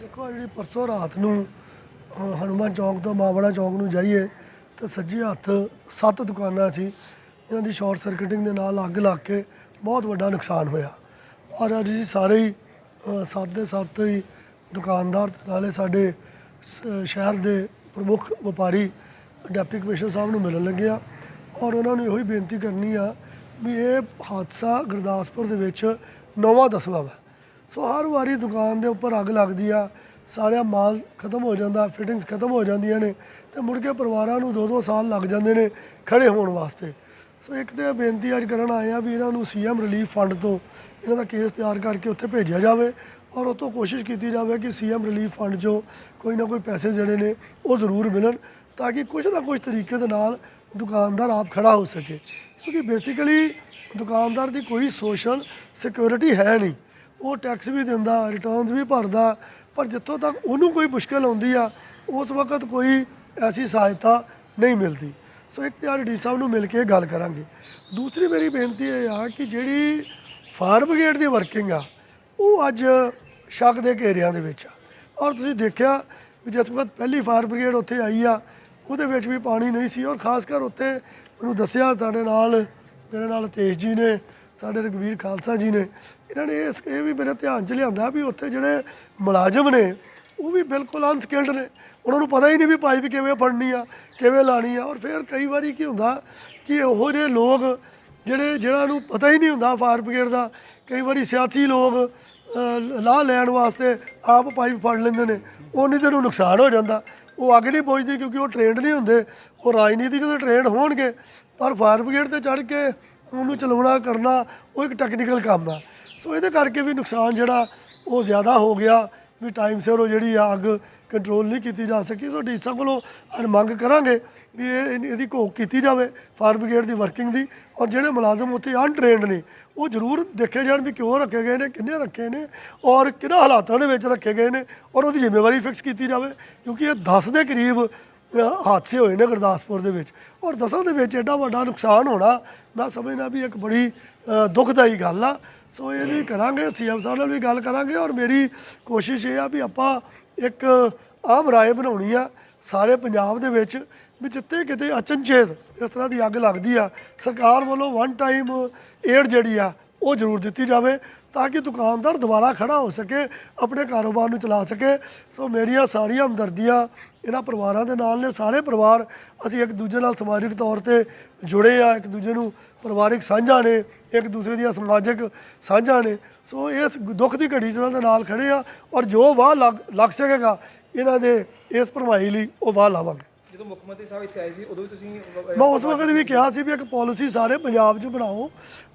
ਦੇਖੋ ਆਹ ਜਿਹੜੀ ਪਰਸੋਂ ਰਾਤ ਨੂੰ ਅਹ, ਹਨੂੰਮਾਨ ਚੌਂਕ ਤੋਂ ਮਾਵੜਾ ਚੌਂਕ ਨੂੰ ਜਾਈਏ ਤਾਂ ਸੱਜੇ ਹੱਥ ਸੱਤ ਦੁਕਾਨਾਂ ਸੀ ਇਹਨਾਂ ਦੀ ਸ਼ਾਰਟ ਸਰਕਟਿੰਗ ਦੇ ਨਾਲ ਅੱਗ ਲੱਗ ਕੇ ਬਹੁਤ ਵੱਡਾ ਨੁਕਸਾਨ ਹੋਇਆ। ਔਰ ਅੱਜ ਜੀ ਸਾਰੇ ਹੀ ਸੱਤ ਦੇ ਸੱਤ ਹੀ ਦੁਕਾਨਦਾਰ ਨਾਲੇ ਸਾਡੇ ਸ਼ਹਿਰ ਦੇ ਪ੍ਰਮੁੱਖ ਵਪਾਰੀ ਡਿਪਟੀ ਕਮਿਸ਼ਨਰ ਸਾਹਿਬ ਨੂੰ ਮਿਲਣ ਲੱਗੇ ਆ ਔਰ ਉਹਨਾਂ ਨੂੰ ਇਹੋ ਹੀ ਬੇਨਤੀ ਕਰਨੀ ਆ ਵੀ ਇਹ ਹਾਦਸਾ ਗੁਰਦਾਸਪੁਰ ਦੇ ਵਿੱਚ ਨੌਵਾਂ ਦਸਵਾਂ ਵਾ। ਸੋ ਹਰ ਵਾਰੀ ਦੁਕਾਨ ਦੇ ਉੱਪਰ ਅੱਗ ਲੱਗਦੀ ਆ, ਸਾਰਾ ਮਾਲ ਖਤਮ ਹੋ ਜਾਂਦਾ ਫਿਟਿੰਗਸ ਖਤਮ ਹੋ ਜਾਂਦੀਆਂ ਨੇ ਤੇ ਮੁੜ ਕੇ ਪਰਿਵਾਰਾਂ ਨੂੰ 2-2 ਸਾਲ ਲੱਗ ਜਾਂਦੇ ਨੇ ਖੜੇ ਹੋਣ ਵਾਸਤੇ। ਸੋ ਇੱਕ ਤੇ ਬੇਨਤੀ ਅੱਜ ਕਰਨ ਆਏ ਆ ਵੀ ਇਹਨਾਂ ਨੂੰ ਸੀਐਮ ਰਿਲੀਫ ਫੰਡ ਤੋਂ ਇਹਨਾਂ ਦਾ ਕੇਸ ਤਿਆਰ ਕਰਕੇ ਉੱਥੇ ਭੇਜਿਆ ਜਾਵੇ ਔਰ ਉਹ ਕੋਸ਼ਿਸ਼ ਕੀਤੀ ਜਾਵੇ ਕਿ ਸੀਐਮ ਰਿਲੀਫ ਫੰਡ 'ਚੋਂ ਕੋਈ ਨਾ ਕੋਈ ਪੈਸੇ ਜਿਹੜੇ ਨੇ ਉਹ ਜ਼ਰੂਰ ਮਿਲਣ ਤਾਂ ਕਿ ਕੁਝ ਨਾ ਕੁਝ ਤਰੀਕੇ ਦੇ ਨਾਲ ਦੁਕਾਨਦਾਰ ਆਪ ਖੜਾ ਹੋ ਸਕੇ। ਕਿਉਂਕਿ ਬੇਸਿਕਲੀ ਦੁਕਾਨਦਾਰ ਦੀ ਕੋਈ ਸੋਸ਼ਲ ਸਿਕਿਉਰਿਟੀ ਹੈ ਨਹੀਂ। ਉਹ ਟੈਕਸ ਵੀ ਦਿੰਦਾ ਰਿਟਰਨਸ ਵੀ ਭਰਦਾ, ਪਰ ਜਿੱਥੋਂ ਤੱਕ ਉਹਨੂੰ ਕੋਈ ਮੁਸ਼ਕਲ ਆਉਂਦੀ ਆ, ਉਸ ਵਕਤ ਕੋਈ ਐਸੀ ਸਹਾਇਤਾ ਨਹੀਂ ਮਿਲਦੀ। ਸੋ ਇੱਕ ਤੇ ਡੀ ਸਾਹਿਬ ਨੂੰ ਮਿਲ ਕੇ ਗੱਲ ਕਰਾਂਗੇ। ਦੂਸਰੀ ਮੇਰੀ ਬੇਨਤੀ ਇਹ ਆ ਕਿ ਜਿਹੜੀ ਫਾਇਰ ਬ੍ਰਿਗੇਡ ਦੀ ਵਰਕਿੰਗ ਆ, ਉਹ ਅੱਜ ਸ਼ੱਕ ਦੇ ਘੇਰਿਆਂ ਦੇ ਵਿੱਚ ਆ। ਔਰ ਤੁਸੀਂ ਦੇਖਿਆ ਵੀ ਜਿਸ ਵਕਤ ਪਹਿਲੀ ਫਾਇਰ ਬ੍ਰਿਗੇਡ ਉੱਥੇ ਆਈ ਆ, ਉਹਦੇ ਵਿੱਚ ਵੀ ਪਾਣੀ ਨਹੀਂ ਸੀ। ਔਰ ਖਾਸ ਕਰ ਉੱਥੇ ਮੈਨੂੰ ਦੱਸਿਆ ਸਾਡੇ ਨਾਲ, ਮੇਰੇ ਨਾਲ ਤੇਜ ਜੀ ਨੇ, ਸਾਡੇ ਰਘਵੀਰ ਖਾਲਸਾ ਜੀ ਨੇ। ਇਹਨਾਂ ਨੇ ਇਸ, ਇਹ ਵੀ ਮੇਰੇ ਧਿਆਨ 'ਚ ਲਿਆਂਦਾ ਵੀ ਉੱਥੇ ਜਿਹੜੇ ਮੁਲਾਜ਼ਮ ਨੇ ਉਹ ਵੀ ਬਿਲਕੁਲ ਅਨਸਕਿਲਡ ਨੇ। ਉਹਨਾਂ ਨੂੰ ਪਤਾ ਹੀ ਨਹੀਂ ਵੀ ਪਾਈਪ ਕਿਵੇਂ ਫੜਨੀ ਆ, ਕਿਵੇਂ ਲਾਣੀ ਆ। ਔਰ ਫਿਰ ਕਈ ਵਾਰੀ ਕੀ ਹੁੰਦਾ ਕਿ ਉਹੋ ਜਿਹੇ ਲੋਕ ਜਿਹੜੇ ਜਿਹੜਾ ਨੂੰ ਪਤਾ ਹੀ ਨਹੀਂ ਹੁੰਦਾ ਫਾਇਰ ਬ੍ਰਿਗੇਡ ਦਾ, ਕਈ ਵਾਰੀ ਸਿਆਸੀ ਲੋਕ ਲਾਹ ਲੈਣ ਵਾਸਤੇ ਆਪ ਪਾਈਪ ਫੜ ਲੈਂਦੇ ਨੇ। ਉਹਨੀ ਤੇ ਨੂੰ ਨੁਕਸਾਨ ਹੋ ਜਾਂਦਾ। ਉਹ ਅੱਗ ਨਹੀਂ ਪਹੁੰਚਦੀ ਕਿਉਂਕਿ ਉਹ ਟ੍ਰੇਨਡ ਨਹੀਂ ਹੁੰਦੇ। ਉਹ ਰਾਜਨੀਤੀ ਜਦੋਂ ਟ੍ਰੇਨਡ ਹੋਣਗੇ, ਪਰ ਫਾਇਰ ਬ੍ਰਿਗੇਡ ਤੇ ਚੜ੍ਹ ਕੇ ਉਹਨੂੰ ਚਲਾਉਣਾ, ਕਰਨਾ ਉਹ ਇੱਕ ਟੈਕਨੀਕਲ ਕੰਮ ਆ। ਸੋ ਇਹਦੇ ਕਰਕੇ ਵੀ ਨੁਕਸਾਨ ਜਿਹੜਾ ਉਹ ਜ਼ਿਆਦਾ ਹੋ ਗਿਆ। ਵੀ ਟਾਈਮ ਸਿਰ ਉਹ ਜਿਹੜੀ ਆ ਅੱਗ ਕੰਟਰੋਲ ਨਹੀਂ ਕੀਤੀ ਜਾ ਸਕੀ। ਸੋ ਡੀਸਾ ਕੋਲੋਂ ਅੱਜ ਮੰਗ ਕਰਾਂਗੇ ਵੀ ਇਹ ਇਹਦੀ- ਘੋਖ ਕੀਤੀ ਜਾਵੇ, ਫਾਇਰ ਬ੍ਰਿਗੇਡ ਦੀ ਵਰਕਿੰਗ ਦੀ। ਔਰ ਜਿਹੜੇ ਮੁਲਾਜ਼ਮ ਉੱਥੇ ਅਨਟ੍ਰੇਨਡ ਨੇ, ਉਹ ਜ਼ਰੂਰ ਦੇਖੇ ਜਾਣ ਵੀ ਕਿਉਂ ਰੱਖੇ ਗਏ ਨੇ, ਕਿੰਨੇ ਰੱਖੇ ਨੇ ਔਰ ਕਿਹਨਾਂ ਹਾਲਾਤਾਂ ਦੇ ਵਿੱਚ ਰੱਖੇ ਗਏ ਨੇ ਔਰ ਉਹਦੀ ਜ਼ਿੰਮੇਵਾਰੀ ਫਿਕਸ ਕੀਤੀ ਜਾਵੇ। ਕਿਉਂਕਿ ਇਹ 10 ਦੇ ਕਰੀਬ ਹਾਦਸੇ ਹੋਏ ਨੇ ਗੁਰਦਾਸਪੁਰ ਦੇ ਵਿੱਚ। ਔਰ ਦਸਾਂ ਦੇ ਵਿੱਚ ਐਡਾ ਵੱਡਾ ਨੁਕਸਾਨ ਹੋਣਾ ਮੈਂ ਸਮਝਦਾ ਵੀ ਇੱਕ ਬੜੀ ਅ, ਦੁਖਦਾਈ ਗੱਲ ਆ। ਸੋ ਇਹ ਵੀ ਕਰਾਂਗੇ ਸੀਐਮ ਸਾਹਿਬ ਨਾਲ ਵੀ ਗੱਲ ਕਰਾਂਗੇ। ਔਰ ਮੇਰੀ ਕੋਸ਼ਿਸ਼ ਇਹ ਆ ਵੀ ਆਪਾਂ ਇੱਕ ਆਮ ਰਾਏ ਬਣਾਉਣੀ ਆ ਸਾਰੇ ਪੰਜਾਬ ਦੇ ਵਿੱਚ ਵੀ ਜਿੱਥੇ ਕਿਤੇ ਅਚਨਚੇਤ ਇਸ ਤਰ੍ਹਾਂ ਦੀ ਅੱਗ ਲੱਗਦੀ ਆ ਸਰਕਾਰ ਵੱਲੋਂ ਵਨ ਟਾਈਮ ਏਡ ਜਿਹੜੀ ਆ ਉਹ ਜ਼ਰੂਰ ਦਿੱਤੀ ਜਾਵੇ ਤਾਂ ਕਿ ਦੁਕਾਨਦਾਰ ਦੁਬਾਰਾ ਖੜਾ ਹੋ ਸਕੇ, ਆਪਣੇ ਕਾਰੋਬਾਰ ਨੂੰ ਚਲਾ ਸਕੇ। ਸੋ ਮੇਰੀਆਂ ਸਾਰੀਆਂ ਹਮਦਰਦੀਆਂ ਇਹਨਾਂ ਪਰਿਵਾਰਾਂ ਦੇ ਨਾਲ ਨੇ, ਸਾਰੇ ਪਰਿਵਾਰ ਅਸੀਂ ਇੱਕ ਦੂਜੇ ਨਾਲ ਸਮਾਜਿਕ ਤੌਰ ਤੇ ਜੁੜੇ ਆ, ਇੱਕ ਦੂਜੇ ਨੂੰ ਪਰਿਵਾਰਿਕ ਸਾਂਝਾਂ ਨੇ, ਇੱਕ ਦੂਸਰੇ ਦੀਆਂ ਸਮਾਜਿਕ ਸਾਂਝਾਂ ਨੇ। ਸੋ ਇਸ ਦੁੱਖ ਦੀ ਘੜੀ 'ਚ ਉਹਨਾਂ ਦੇ ਨਾਲ ਖੜੇ ਆ ਔਰ ਜੋ ਵਾਹ ਲੱਗ ਲੱਗ ਸਕੇਗਾ, ਇਹਨਾਂ ਦੇ ਇਸ ਭਰਮਾਈ ਲਈ ਉਹ ਵਾਹ ਲਾਵਾਂਗੇ। ਜਦੋਂ ਮੁੱਖ ਮੰਤਰੀ ਸਾਹਿਬ ਇੱਥੇ ਆਏ ਸੀ, ਉਦੋਂ ਵੀ ਤੁਸੀਂ ਮੈਂ ਉਸ ਵਕਤ ਵੀ ਕਿਹਾ ਸੀ ਵੀ ਇੱਕ ਪਾਲਿਸੀ ਸਾਰੇ ਪੰਜਾਬ 'ਚ ਬਣਾਓ,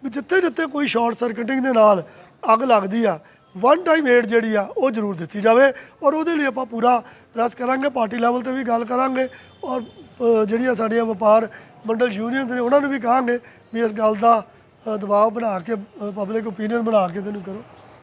ਵੀ ਜਿੱਥੇ ਜਿੱਥੇ ਕੋਈ ਸ਼ਾਰਟ ਸਰਕਟਿੰਗ ਦੇ ਨਾਲ ਅੱਗ ਲੱਗਦੀ ਆ ਵਨ ਟਾਈਮ ਏਡ ਜਿਹੜੀ ਆ, ਉਹ ਜ਼ਰੂਰ ਦਿੱਤੀ ਜਾਵੇ ਔਰ ਉਹਦੇ ਲਈ ਆਪਾਂ ਪੂਰਾ ਪ੍ਰੈਸ ਕਰਾਂਗੇ ਪਾਰਟੀ ਲੈਵਲ ਤੇ ਵੀ ਗੱਲ ਕਰਾਂਗੇ ਔਰ ਜਿਹੜੀਆਂ ਸਾਡੀਆਂ ਵਪਾਰ ਮੰਡਲ ਯੂਨੀਅਨ ਨੇ, ਉਹਨਾਂ ਨੂੰ ਵੀ ਕਹਾਂਗੇ ਵੀ ਇਸ ਗੱਲ ਦਾ ਦਬਾਅ ਬਣਾ ਕੇ ਪਬਲਿਕ ਓਪੀਨੀਅਨ ਬਣਾ ਕੇ ਤੈਨੂੰ ਕਰੋ।